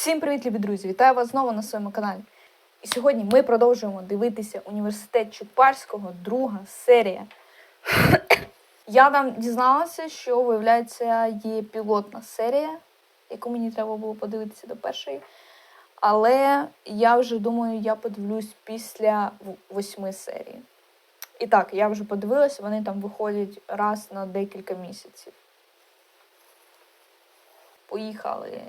Всім привіт, любі друзі! Вітаю вас знову на своєму каналі. І сьогодні ми продовжуємо дивитися університет Чупарського, друга серія. Я там дізналася, що виявляється є пілотна серія, яку мені треба було подивитися до першої. Але я вже думаю, я подивлюсь після восьми серій. І так, я вже подивилася, вони там виходять раз на декілька місяців. Поїхали.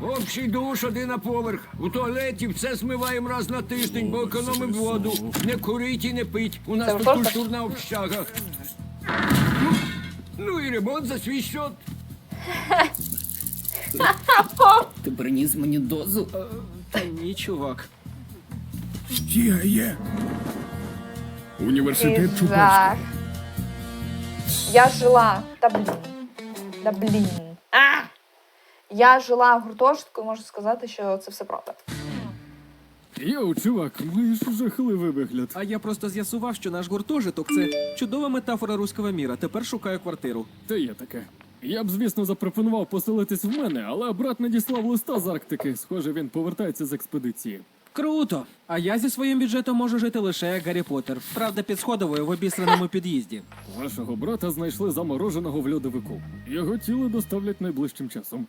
Общий душ один на поверх. У туалеті все змиваємо раз на тиждень, бо економимо воду. Не курить і не пить. У нас Це тут просто- культурна общага. Ну, Ну і ремонт за свій счет. Ти приніс мені дозу? Та ні, чувак. Є, є. Університет Жах. Чупарського. Я жила. Та блін. Та блін. А! Я жила в гуртожитку і можу сказати, що це все правда. Йоу, чувак, маєш жахливий вигляд. А я просто з'ясував, що наш гуртожиток це чудова метафора руського міра. Тепер шукаю квартиру. Та є таке. Я б, звісно, запропонував поселитись в мене, але брат надіслав листа з Арктики. Схоже, він повертається з експедиції. Круто! А я зі своїм бюджетом можу жити лише як Гаррі Поттер. Правда, під сходовою в обісраному під'їзді. Вашого брата знайшли замороженого в льодовику. Його тіло доставлять найближчим часом.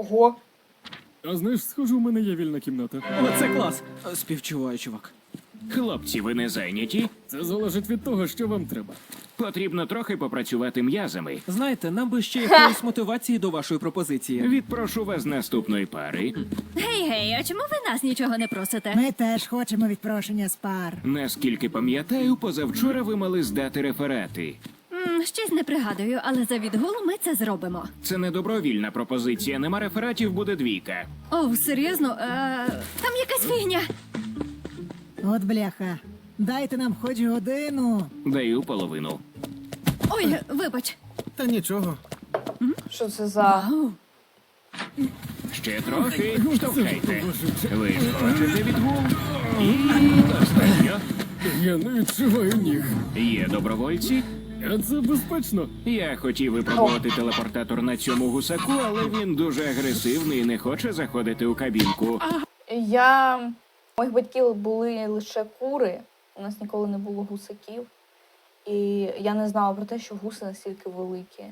Ого. А знаєш, схоже, у мене є вільна кімната. Оце клас! Е, Співчуваю, чувак. Хлопці, ви не зайняті? Це залежить від того, що вам треба. Потрібно трохи попрацювати м'язами. Знаєте, нам би ще якоїсь мотивації до вашої пропозиції. Відпрошу вас з наступної пари. Гей, гей, а чому ви нас нічого не просите? Ми теж хочемо відпрошення з пар. Наскільки пам'ятаю, позавчора ви мали здати реферати. М, щось не пригадую, але за відгул ми це зробимо. Це не добровільна пропозиція. Нема рефератів, буде двійка. Оу, серйозно? Е, там якась фігня. От бляха. Дайте нам хоч годину. Даю половину. Ой, вибач. Та нічого. Що це за. Ау. Ще трохи. Штовхайте. Ви ж хочете відгул? І достатньо. Я не відчуваю ніг. Є добровольці. А це безпечно. Я хотів випробувати телепортатор на цьому гусаку, але він дуже агресивний і не хоче заходити у кабінку. Я. У моїх батьків були лише кури, у нас ніколи не було гусаків. І я не знала про те, що гуси настільки великі.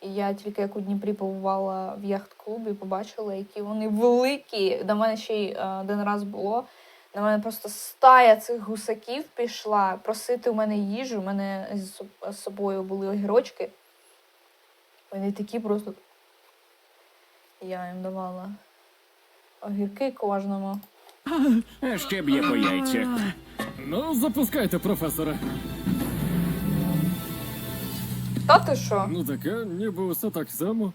І я тільки як у Дніпрі побувала в яхт-клубі, побачила, які вони великі. До мене ще й е, один раз було. До мене просто стая цих гусаків пішла просити у мене їжу. У мене з собою були огірочки. Вони такі просто. Я їм давала огірки кожному. А ще б'є по яйцях. Ну, запускайте, професора. Та ти що? Ну таке, ніби все так само.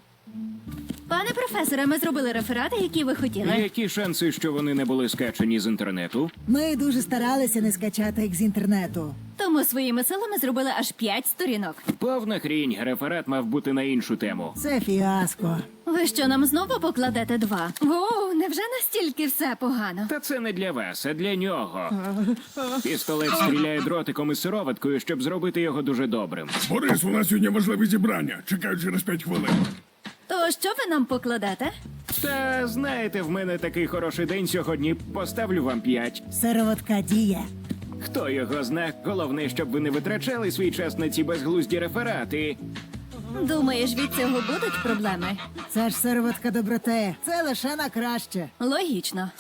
Пане професоре, ми зробили реферати, які ви хотіли. Які шанси, що вони не були скачані з інтернету? Ми дуже старалися не скачати їх з інтернету. Тому своїми силами зробили аж п'ять сторінок. Повна хрінь, реферат мав бути на іншу тему. Це фіаско. Ви що нам знову покладете два? Воу, невже настільки все погано? Та це не для вас, а для нього. Пістолет стріляє дротиком із сироваткою, щоб зробити його дуже добрим. Борис, у нас сьогодні важливе зібрання. Чекаю через 5 хвилин. То що ви нам покладете? Та знаєте, в мене такий хороший день сьогодні. Поставлю вам п'ять. Сироватка діє. Хто його зна? Головне, щоб ви не витрачали свій час на ці безглузді реферати. Думаєш, від цього будуть проблеми? Це ж сироватка доброти. Це лише на краще. Логічно.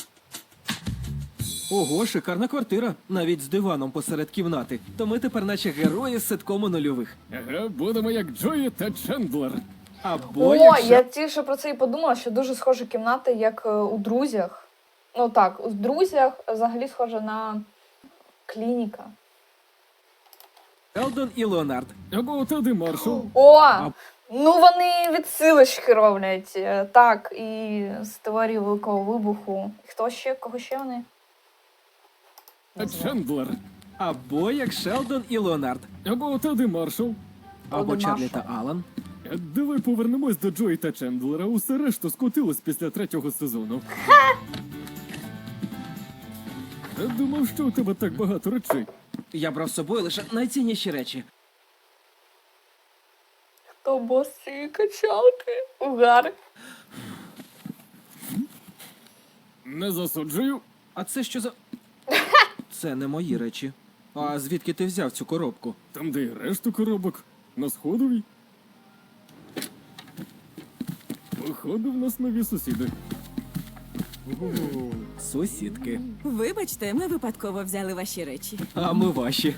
Ого, шикарна квартира, навіть з диваном посеред кімнати. То ми тепер наче герої з ситкому нульових. Ага, будемо як Джої та Чендлер. Або О, якщо... я тільки про це і подумала, що дуже схожа кімната, як е, у друзях. Ну так, у друзях взагалі схожа на клініка. Елдон і Леонард. Або Теди Маршал. О! Ну вони відсилочки роблять. Е, Так, і з теорії Великого вибуху. Хто ще? Кого ще вони? Чендлер. Або як Шелдон і Леонард. Або Теди Маршал. Або Чарлі та Алан. Давай повернемось до Джої та Чендлера. Усе решту скотилось після третього сезону. Я думав, що у тебе так багато речей. Я брав з собою лише найцінніші речі. Хто бос цієї качалки? Угар. Не засуджую. А це що за. Це не мої речі. А звідки ти взяв цю коробку? Там, де й решту коробок. На сходовій. Походу, в нас нові сусіди. Сусідки. Вибачте, ми випадково взяли ваші речі. А ми ваші.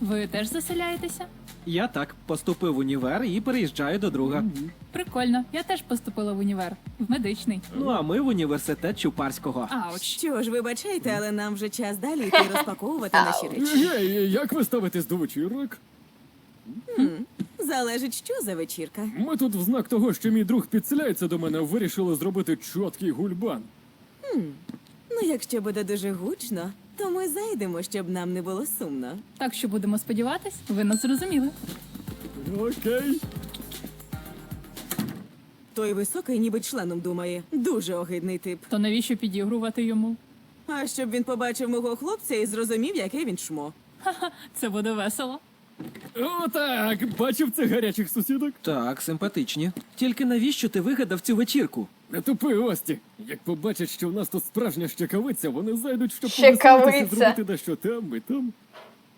Ви теж заселяєтеся? Я так поступив в універ і переїжджаю до друга. Прикольно. Я теж поступила в універ. В медичний. Ну а ми в університет Чупарського. Ауч. Що ж, вибачайте, але нам вже час далі йти розпаковувати наші речі. Гей, як ви ставитесь до вечірок? Залежить, що за вечірка. Ми тут в знак того, що мій друг підселяється до мене, вирішили зробити чіткий гульбан. Ну, якщо буде дуже гучно, то ми зайдемо, щоб нам не було сумно. Так що будемо сподіватись, ви нас зрозуміли. Окей. Той високий ніби членом думає. Дуже огидний тип. То навіщо підігрувати йому? А щоб він побачив мого хлопця і зрозумів, яке він шмо. Це буде весело. О, так, бачив цих гарячих сусідок? Так, симпатичні. Тільки навіщо ти вигадав цю вечірку? Не тупи, Ості. Як побачать, що в нас тут справжня щекавиця, вони зайдуть, щоб Щекавиця. повеселитися, зробити дещо там і там.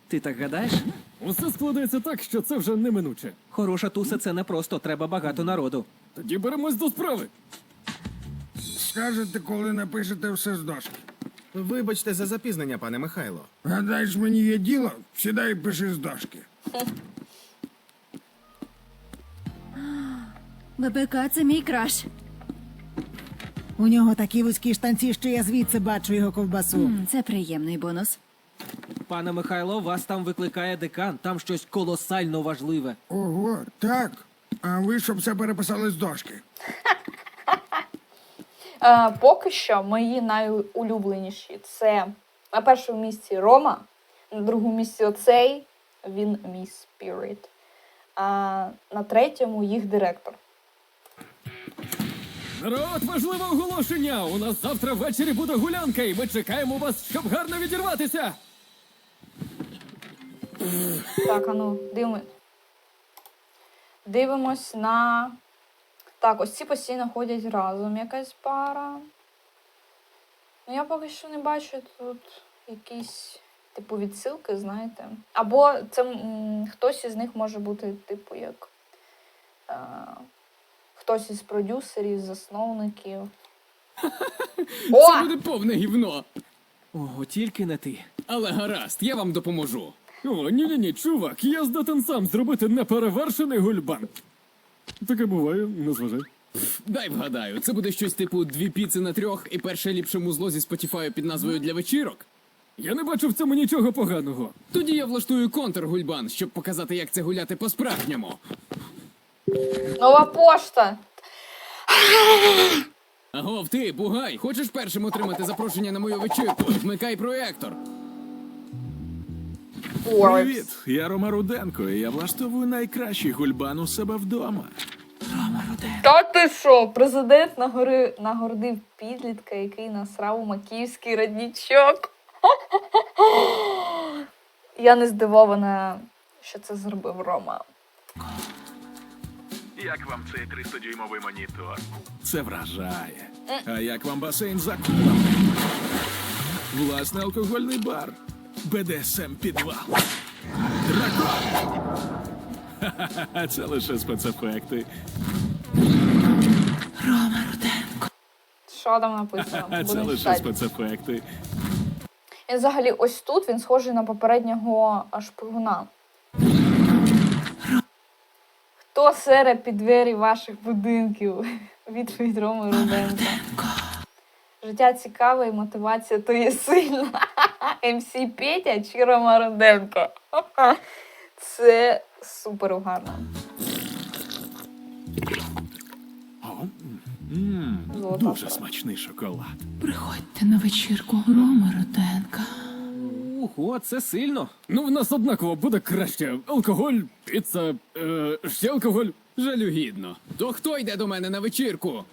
Ти так гадаєш? Усе складається так, що це вже неминуче. Хороша туса це не просто, треба багато народу. Тоді беремось до справи. Скажете, коли напишете все з дошки. Вибачте за запізнення, пане Михайло. Гадаєш, мені є діло? Сідай і пиши з дошки. ББК це мій краш. У нього такі вузькі штанці, що я звідси бачу його ковбасу. М, Це приємний бонус. Пане Михайло, вас там викликає декан, там щось колосально важливе. Ого, так. А ви щоб все переписали з дошки. Е, поки що мої найулюбленіші це на першому місці Рома, на другому місці оцей, він мій спірит. А на третьому їх директор. Народ, важливе оголошення! У нас завтра ввечері буде гулянка, і ми чекаємо вас, щоб гарно відірватися. Так, а ну, дивимось. Дивимось на. Так, ось ці постійно ходять разом якась пара. Ну, я поки що не бачу тут якісь, типу, відсилки, знаєте. Або це м, хтось із них може бути, типу, як. Е, хтось із продюсерів, засновників. О! Це буде повне гівно. Ого, тільки не ти. Але гаразд, я вам допоможу. О, ні, ні, ні, чувак, я здатен сам зробити неперевершений гульбан. Таке буває, не зважай. Дай вгадаю, це буде щось типу дві піци на трьох і перше ліпше музло зі Spotify під назвою для вечірок. Я не бачу в цьому нічого поганого. Тоді я влаштую контргульбан, щоб показати, як це гуляти по-справжньому. Нова пошта! Агов, ти, бугай, хочеш першим отримати запрошення на мою вечірку? Вмикай проектор. Привіт! я Рома Руденко, і я влаштовую найкращий гульбан у себе вдома. Та ти що? Президент нагори... нагородив підлітка, який насрав у макіївський роднічок. Я не здивована, що це зробив Рома. Як вам цей 300-дюймовий монітор? Це вражає. А як вам басейн за кулами? Власний алкогольний бар. БДСМ підвал. Дракон. Ха-ха-ха, це лише спецефекти. Що там написано? А це Будемо лише читати. спецефекти. І взагалі, ось тут він схожий на попереднього шпигуна. Хто сере під двері ваших будинків? Відповідь Роми Руденка. Життя цікаве і мотивація то є сильна. МС Петя чи Рома Руденко? Це супер гарно. Золота Дуже смачний шоколад. Приходьте на вечірку Роми Руденка. Ого, це сильно. Ну, в нас однаково буде краще. Алкоголь, піца, е, ще алкоголь. Жалюгідно. То хто йде до мене на вечірку?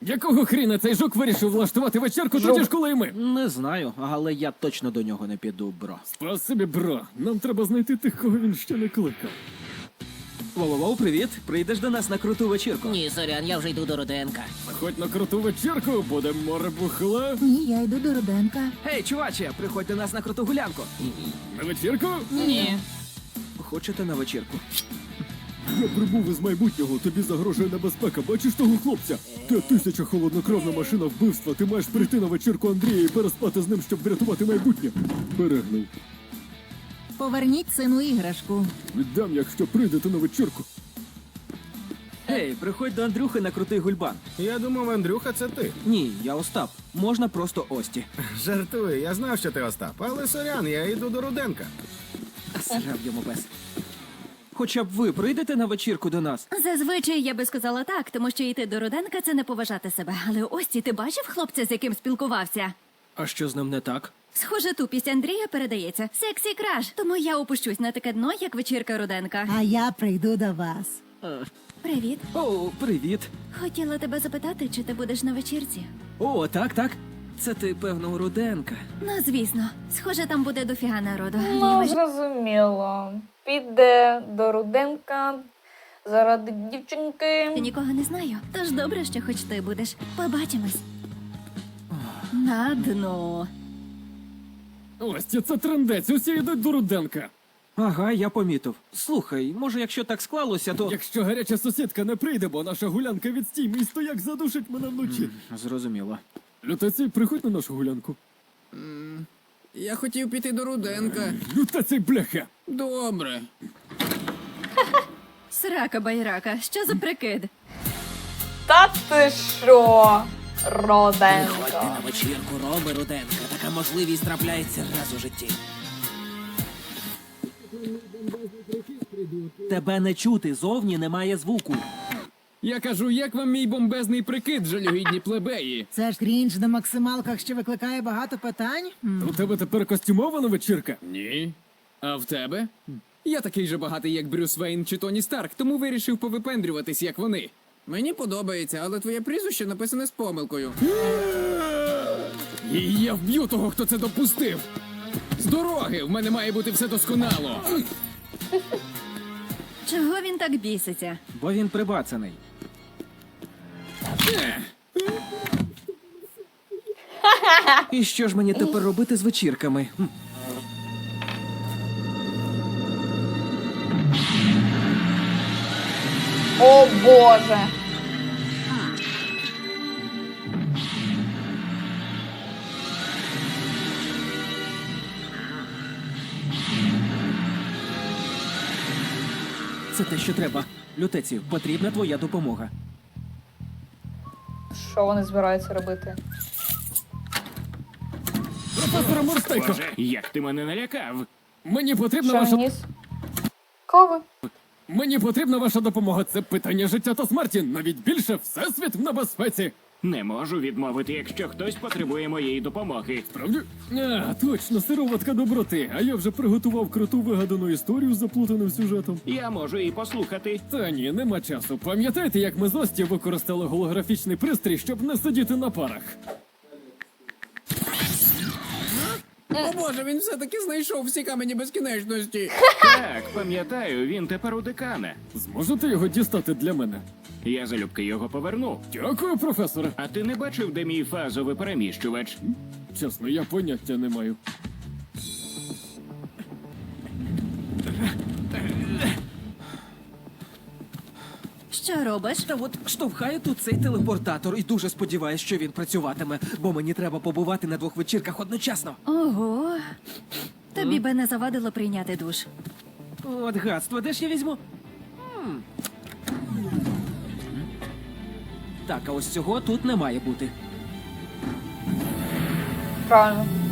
Якого хріна цей жук вирішив влаштувати вечірку тоді ж, коли і ми? Не знаю, але я точно до нього не піду, бро. Спасибі, бро. Нам треба знайти тих, кого він ще не кликав. Воу-воу, привіт. Прийдеш до нас на круту вечірку. Ні, сорян, я вже йду до Руденка. Хоч на круту вечірку, буде море бухла. Ні, я йду до Руденка. Гей, чуваче, приходь до нас на круту гулянку. На вечірку? Ні. Хочете на вечірку? Я прибув із майбутнього, тобі загрожує небезпека. Бачиш того хлопця? Ти тисяча холоднокровна машина вбивства. Ти маєш прийти на вечірку Андрія і переспати з ним, щоб врятувати майбутнє. Перегнув. Поверніть сину іграшку. Віддам, якщо прийдете на вечірку. Гей, приходь до Андрюхи на крутий гульбан. Я думав, Андрюха, це ти. Ні, я Остап. Можна просто Ості. Жартую, я знав, що ти Остап, але сорян, я йду до Руденка. Срав йому без. Хоча б ви прийдете на вечірку до нас. Зазвичай я би сказала так, тому що йти до Руденка це не поважати себе. Але ось ти бачив хлопця, з яким спілкувався? А що з ним не так? Схоже, тупість Андрія передається. Сексі краш. Тому я опущусь на таке дно, як вечірка Руденка. А я прийду до вас. Привіт. О, привіт. Хотіла тебе запитати, чи ти будеш на вечірці? О, так, так. Це ти, певно, у Руденка. Ну, звісно. Схоже, там буде дофіга народу. Ну, зрозуміло. Піде до Руденка заради Я дівчинки. нікого не знаю. Тож добре, що хоч ти будеш. Побачимось. На дно. Ось це трендець, усі йдуть до Руденка. Ага, я помітив. Слухай, може, якщо так склалося, то. Якщо гаряча сусідка не прийде, бо наша гулянка відстій, мій стояк задушить мене вночі. Зрозуміло. Лютаці, приходь на нашу гулянку. Я хотів піти до Руденка. Лютаці, бляха! Добре. Срака байрака, що за прикид? Та ти що, Приходьте Роденко? на вечірку Роби Руденка. Така можливість трапляється раз у житті. Тебе не чути, зовні немає звуку. Я кажу, як вам мій бомбезний прикид, жалюгідні плебеї? Це ж крінж на максималках, що викликає багато питань. У тебе тепер костюмована вечірка? Ні. А в тебе? Я такий же багатий, як Брюс Вейн чи Тоні Старк, тому вирішив повипендрюватись, як вони. Мені подобається, але твоє прізвище написане з помилкою. І я вб'ю того, хто це допустив. З дороги! В мене має бути все досконало. Чого він так біситься? Бо він прибацаний. І що ж мені тепер робити з вечірками? О Боже. Це те, що треба. Лютеці, потрібна твоя допомога. Що вони збираються робити? Професора Морстейко, Боже, як ти мене налякав? мені потрібна Що ваша... ніс? Кави? Мені потрібна ваша допомога. Це питання життя та смерті. Навіть більше всесвіт в небезпеці. Не можу відмовити, якщо хтось потребує моєї допомоги. Правді? А, точно, сироватка доброти. А я вже приготував круту вигадану історію з заплутаним сюжетом. Я можу і послухати. Та ні, нема часу. Пам'ятаєте, як ми з Ості використали голографічний пристрій, щоб не сидіти на парах? О боже, він все-таки знайшов всі камені безкінечності. Так, пам'ятаю, він тепер у декана. Зможете його дістати для мене? Я залюбки його поверну. Дякую, професоре. А ти не бачив, де мій фазовий переміщувач? Чесно, я поняття не маю. Що робиш? Та от штовхаю тут цей телепортатор і дуже сподіваюсь, що він працюватиме, бо мені треба побувати на двох вечірках одночасно. Ого. Тобі би не завадило прийняти душ. От гадство, де ж я візьму? М. Так, а ось цього тут не має бути. Правильно.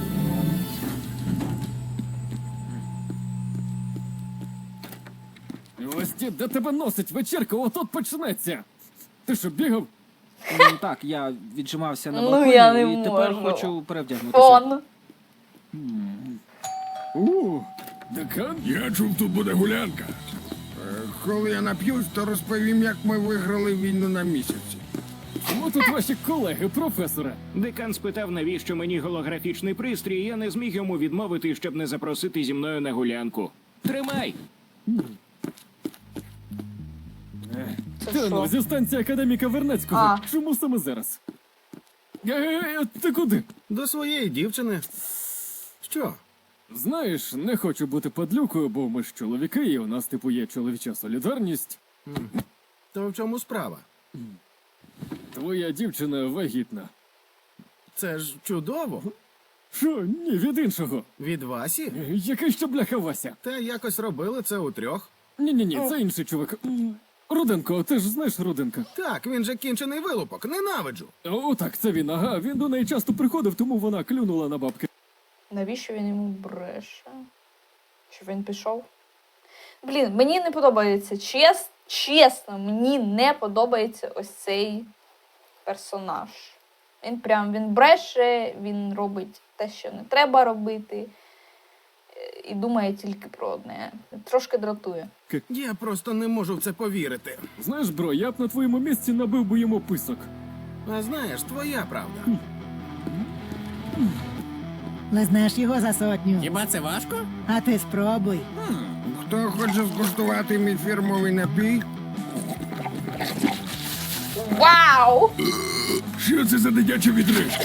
Ось де тебе носить вечірка, отот почнеться. Ти що, бігав? М, Так, я віджимався на Ну, балконі я не і тепер можу. хочу перевдягнутися. Фон. У, декан? Я чув, тут буде гулянка. Е, Коли я нап'юсь, то розповім, як ми виграли війну на місяці. Чому тут ваші колеги, професоре? Декан спитав, навіщо мені голографічний пристрій, і я не зміг йому відмовити, щоб не запросити зі мною на гулянку. Тримай! Це Та ну, що? зі станції академіка Вернецького. А. Чому саме зараз? Е, ти куди? До своєї дівчини. Що? Знаєш, не хочу бути падлюкою, бо ми ж чоловіки, і у нас типу є чоловіча солідарність. То в чому справа? Твоя дівчина вагітна. Це ж чудово. Що? Ні, від іншого. Від Васі? Е, Який ще бляха Вася? Та якось робили це у трьох. Ні, ні, ні, це інший чувак. М, Руденко, ти ж знаєш Руденка. Так, він же кінчений вилупок, ненавиджу. О, так, це він, ага. Він до неї часто приходив, тому вона клюнула на бабки. Навіщо він йому бреше? Щоб він пішов? Блін, мені не подобається. Чес, чесно, мені не подобається ось цей персонаж. Він прям він бреше, він робить те, що не треба робити. І думає тільки про одне. Трошки дратує. Я просто не можу в це повірити. Знаєш, бро, я б на твоєму місці набив би йому писок. А знаєш, твоя правда. Лизнеш його за сотню. Хіба це важко? А ти спробуй. Хто хоче скуштувати мій фірмовий напій? Вау! Що це за дитяча відрижка?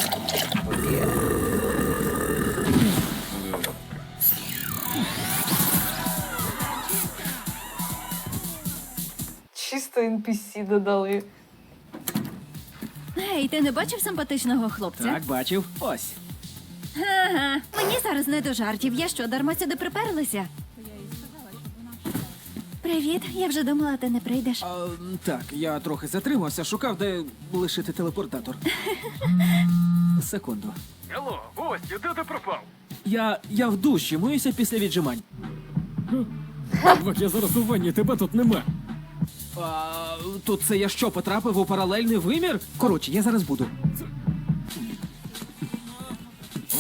Чисто NPC додали. Гей, ти не бачив симпатичного хлопця? Так, бачив. Ось. Ага. Мені зараз не до жартів. Я що, дарма сюди приперлася? Привіт, я вже думала, ти не прийдеш. А, так, я трохи затримався, шукав, де лишити телепортатор. Секунду. Алло, гості, де ти пропав? Я, я в душі, миюся після віджимань. Чувак, я зараз у ванні, тебе тут нема. А, то це я що, потрапив у паралельний вимір? Коротше, я зараз буду.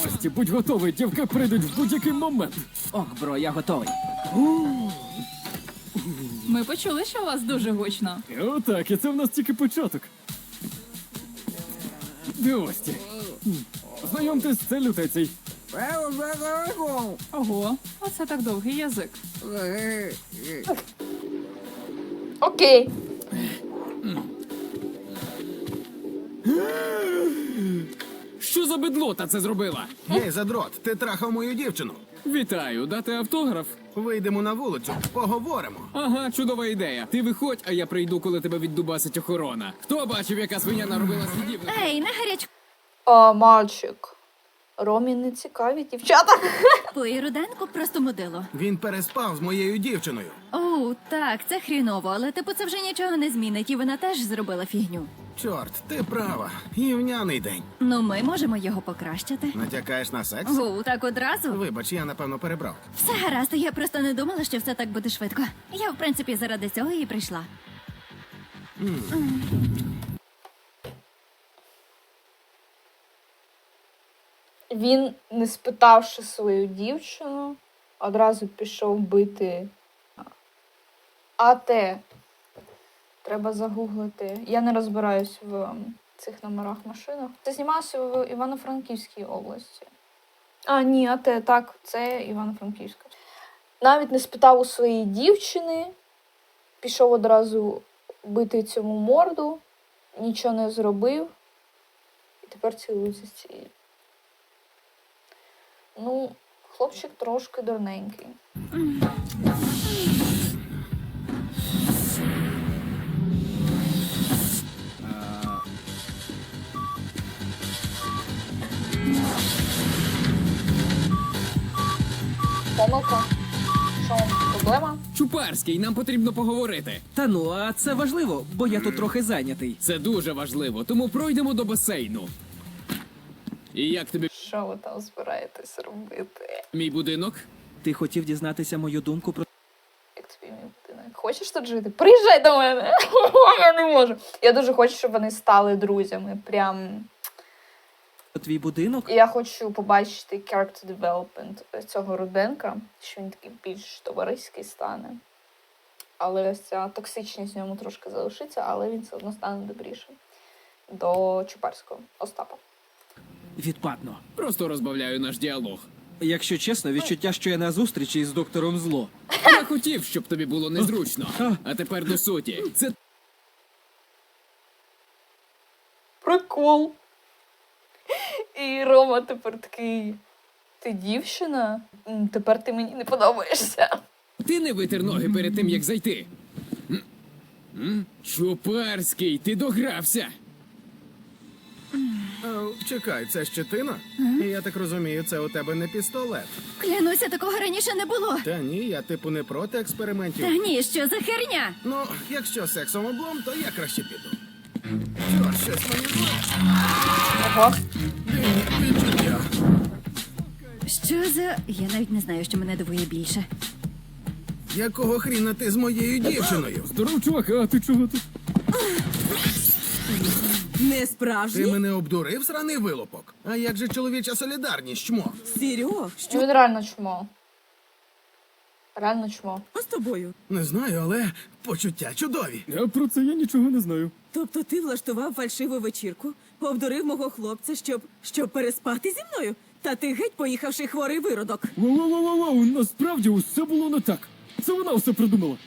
Гості, будь готовий, дівки прийдуть в будь-який момент. Ок, бро, я готовий. Ми почули, що у вас дуже гучно. Отак, і це в нас тільки початок. Де гості? Знайомтесь, це лютецій. Ого, оце так довгий язик. Окей. Що за бедлота це зробила? Гей, задрот, ти трахав мою дівчину. Вітаю, дати автограф. Вийдемо на вулицю, поговоримо. Ага, чудова ідея. Ти виходь, а я прийду, коли тебе віддубасить охорона. Хто бачив, яка свиня наробила слідів? Ей, не гарячку А, мальчик. Ромі не цікаві дівчата. і Руденко просто модило. Він переспав з моєю дівчиною. О, так, це хріново, але типу це вже нічого не змінить, і вона теж зробила фігню. Чорт, ти права. Гівняний день. Ну, ми можемо його покращити. Натякаєш на секс? О, так одразу. Вибач, я напевно перебрав. Все гаразд, я просто не думала, що все так буде швидко. Я, в принципі, заради цього і прийшла. Він, не спитавши свою дівчину, одразу пішов бити АТ. Треба загуглити. Я не розбираюсь в цих номерах машинах. Це знімався в Івано-Франківській області. А, ні, АТ, так, це Івано-Франківська. Навіть не спитав у своєї дівчини, пішов одразу бити цьому морду, нічого не зробив. І тепер цілується з цією. Ну, хлопчик трошки дурненький. Помилка. Що, проблема? Чупарський, нам потрібно поговорити. Та ну, а це важливо, бо я тут трохи зайнятий. Це дуже важливо, тому пройдемо до басейну. І як тобі Що ви там збираєтесь робити? мій будинок? Ти хотів дізнатися мою думку про Як тобі мій будинок? Хочеш тут жити? Приїжджай до мене. Я не можу. Я дуже хочу, щоб вони стали друзями. Прям. твій будинок? Я хочу побачити character development цього Руденка, що він такий більш товариський стане. Але ось ця токсичність в ньому трошки залишиться, але він все одно стане добрішим. До Чупарського Остапа. Відпадно. Просто розбавляю наш діалог. Якщо чесно, відчуття, що я на зустрічі з доктором зло. Я хотів, щоб тобі було незручно. А тепер до суті. Це Прикол. І Рома тепер такий. Ти дівчина? М, Тепер ти мені не подобаєшся. Ти не витер ноги перед тим, як зайти. М? М? Чупарський, ти догрався. Чекай, це щетина? Я так розумію, це у тебе не пістолет. Клянуся, такого раніше не було. Та ні, я типу не проти експериментів. Та ні, що за херня? Ну, якщо сексом облом, то я краще піду. Що, щось мені зле? Ого. Відчуття. Що за. Я навіть не знаю, що мене дивує більше. Якого хріна ти з моєю дівчиною? Здоров, чувак, а ти чого тут? Не Ти мене обдурив, сраний вилупок? А як же чоловіча солідарність, чмо? Серьо, що Він реально чмо. Реально чмо. з тобою? Не знаю, але почуття чудові. А про це я нічого не знаю. Тобто ти влаштував фальшиву вечірку, обдурив мого хлопця, щоб, щоб переспати зі мною? Та ти геть поїхавши хворий виродок. Воу-воу-воу, насправді усе було не так. Це вона все придумала.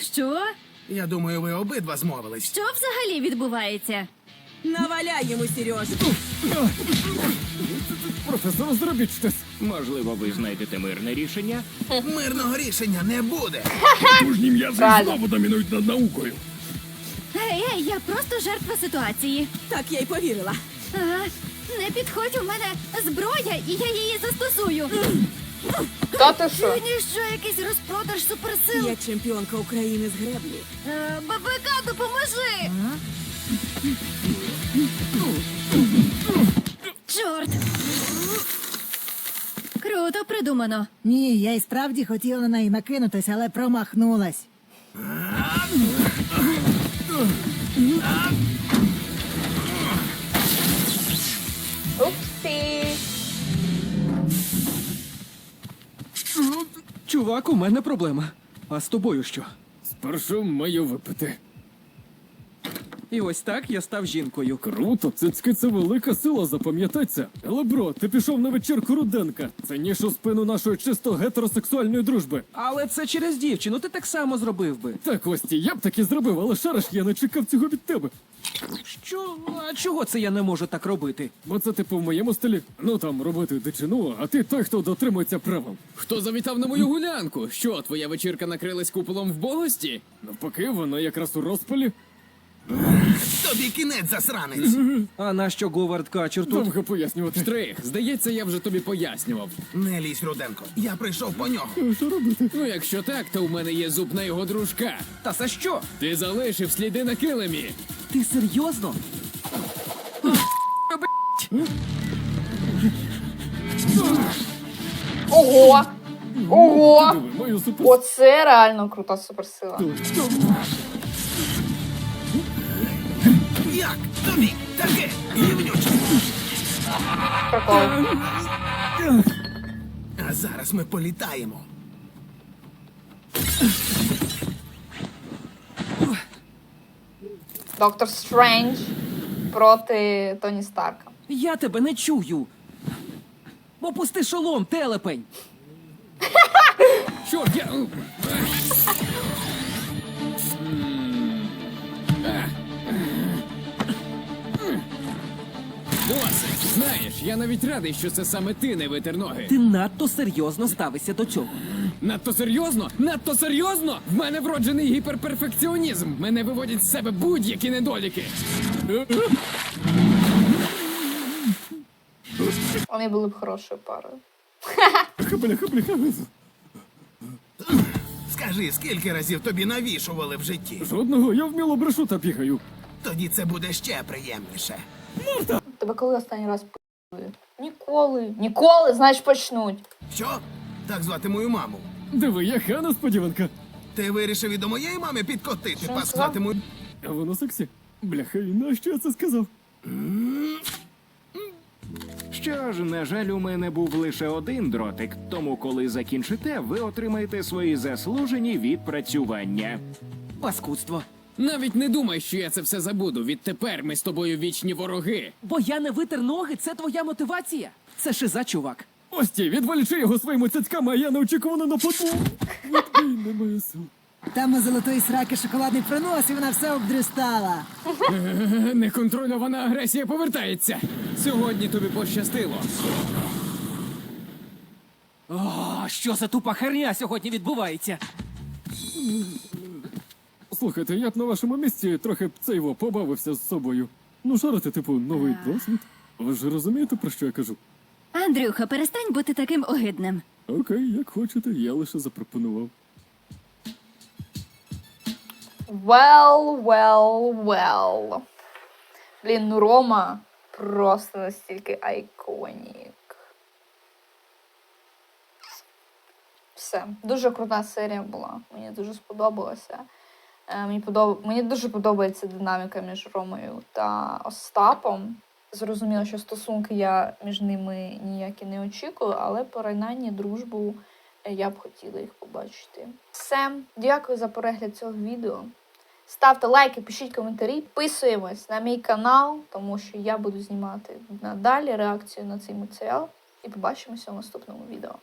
Що? Я думаю, ви обидва змовились. Що взагалі відбувається? Наваляй йому, Сережа. Професор, зробіть щось. Можливо, ви знайдете мирне рішення. Мирного рішення не буде. Кожні м'язи знову домінують над наукою. Ей, ей, я просто жертва ситуації. Так я й повірила. Ага. Не підходь у мене зброя, і я її застосую. Та ти що? Сьогодні що, якийсь розпродаж суперсил? Я чемпіонка України з греблі. Е, ББК, допоможи! Чорт! Круто придумано. Ні, я й справді хотіла на неї накинутись, але промахнулась. Упсі. Чувак, у мене проблема. А з тобою що? Спершу маю випити. І ось так я став жінкою. Круто, цицьки це велика сила, запам'ятай це. Але бро, ти пішов на вечірку Руденка. Це ніж у спину нашої чисто гетеросексуальної дружби. Але це через дівчину, ти так само зробив би. Так, Кості, я б так і зробив, але шариш, я не чекав цього від тебе. Що? А чого це я не можу так робити? Бо це типу в моєму стилі. Ну там робити дичину, а ти той, хто дотримується правил. Хто завітав на мою гулянку? Що, твоя вечірка накрилась куполом вбогості? Навпаки, вона якраз у розпалі. Тобі кінець, засранець. А нащо Говард Качер тут? Довго пояснювати. Штрих, здається, я вже тобі пояснював. Не лізь, Руденко. Я прийшов по нього. Що робити? Ну, якщо так, то у мене є зуб на його дружка. Та за що? Ти залишив сліди на килимі. Ти серйозно? Ого! Ого! Диви, мою супер... Оце реально крута суперсила. Як таке гівнюче? А зараз ми політаємо. Доктор Стрендж проти Тоні Старка. Я тебе не чую. Опусти шолом, телепень. Чорт, я. Я навіть радий, що це саме ти не витер ноги. Ти надто серйозно ставишся до цього. Надто серйозно? Надто серйозно? В мене вроджений гіперперфекціонізм. Мене виводять з себе будь-які недоліки. Вони були б хорошою парою. Скажи, скільки разів тобі навішували в житті? Жодного, я вміло брешу та бігаю. Тоді це буде ще приємніше. Тебе коли останній раз? Ніколи. Ніколи, значить, почнуть. Що? Так звати мою маму. Диви, яка несподіванка. Ти вирішив і до моєї мами підкотити, Що мою. А воно сексі. Бляха, і нащо я це сказав? Що ж, на жаль, у мене був лише один дротик, тому коли закінчите, ви отримаєте свої заслужені відпрацювання. Паскудство. Навіть не думай, що я це все забуду. Відтепер ми з тобою вічні вороги. Бо я не витер ноги, це твоя мотивація. Це шиза, чувак. Ості, відволічи його своїми цицьками, а я неочікувано нападу. Відбій немає сил. Там у золотої сраки шоколадний принос, і вона все обдрюстала. Е, Неконтрольована агресія повертається. Сьогодні тобі пощастило. О, що за тупа херня сьогодні відбувається? Слухайте, я б на вашому місці трохи б цейво побавився з собою. Ну, жарити, типу, новий досвід. Ви ж розумієте, про що я кажу? Андрюха, перестань бути таким огидним. Окей, як хочете, я лише запропонував. Well, well, well. Блін, ну Рома просто настільки айконік. Все, дуже крута серія була. Мені дуже сподобалося. Е, Мені, подоб... Мені дуже подобається динаміка між Ромою та Остапом. Зрозуміло, що стосунки я між ними ніякі не очікую, але принаймні дружбу е, я б хотіла їх побачити. Все, дякую за перегляд цього відео. Ставте лайки, пишіть коментарі, підписуємось на мій канал, тому що я буду знімати надалі реакцію на цей матеріал. І побачимося у наступному відео.